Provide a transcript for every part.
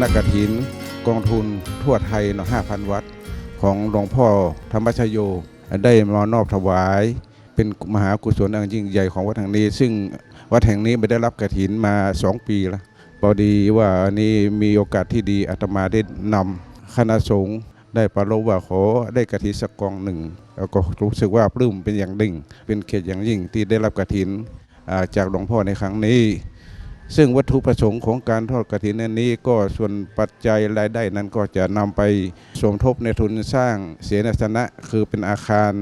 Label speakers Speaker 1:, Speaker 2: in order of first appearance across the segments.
Speaker 1: ณะกฐินกองทุนทั่วไทยเนาะ5,000วัตต์ของหลวงพ่อธรรมชโย ได้มานอบถวาย เป็นมหากุศลอันยิ่งใหญ่ของวัดแห่งนี้ ซึ่งวัดแห่งนี้ไม่ได้รับกฐินมา2ปีแล้วพอดีว่าอันนี้มีโอกาสที่ดีอาตมาได้นำคณะสงฆ์ได้ประโลว่าขอได้กฐินสักกองหนึ่งแล้วก็รู้สึกว่าปลื้มเป็นอย่างยิ่ง เป็นเกียรติอย่างยิ่งที่ได้รับกฐินจากหลวงพ่อในครั้งนี้ ซึ่งวัตถุประสงค์ของการทอดกฐินอันนี้ ก็ส่วนปัจจัยรายได้นั้นก็จะนำไปสมทบในทุนสร้างเสนาสนะ คือเป็นอาคาร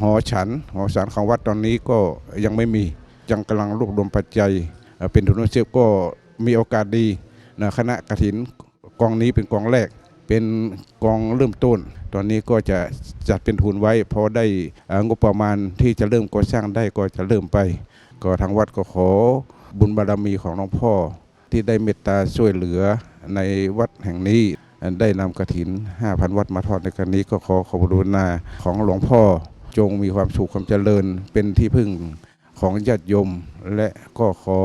Speaker 1: หอฉัน หอฉันของวัดตอนนี้ก็ยังไม่มียังกำลังรวบรวมปัจจัย เป็นทุนเชื่อก็มีโอกาสดีนะคณะกฐินกองนี้เป็นกองแรก เป็นกองเริ่มต้น ตอนนี้ก็จะจัดเป็นทุนไว้พอได้งบประมาณที่จะเริ่มก่อสร้างได้ก็จะเริ่มไป ก็ทางวัดก็ขอ บุญบารมีของหลวงพ่อ ที่ได้เมตตาช่วยเหลือในวัดแห่งนี้ได้นำกระถิน 5,000 วัดมาทอดในครั้งนี้ก็ขอขอบคุณนาของหลวงพ่อ จงมีความสุขความเจริญเป็นที่พึ่งของญาติโยม และก็ขอ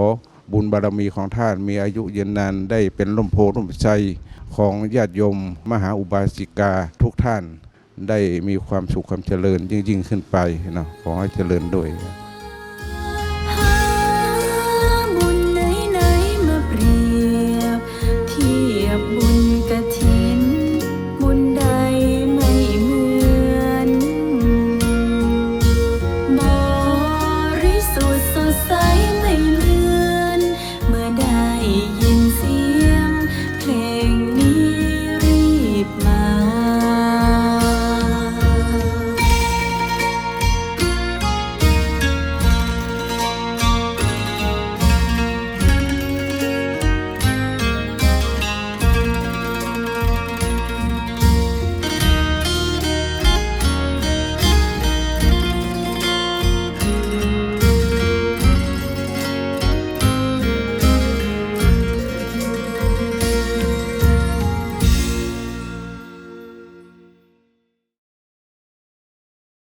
Speaker 1: บุญบารมีของท่านมีอายุยืนนานได้เป็นร่มโพร่มใจของญาติโยม มหาอุบาสิกาทุกท่านได้มีความสุขความเจริญยิ่งยิ่งขึ้นไปนะขอให้เจริญด้วย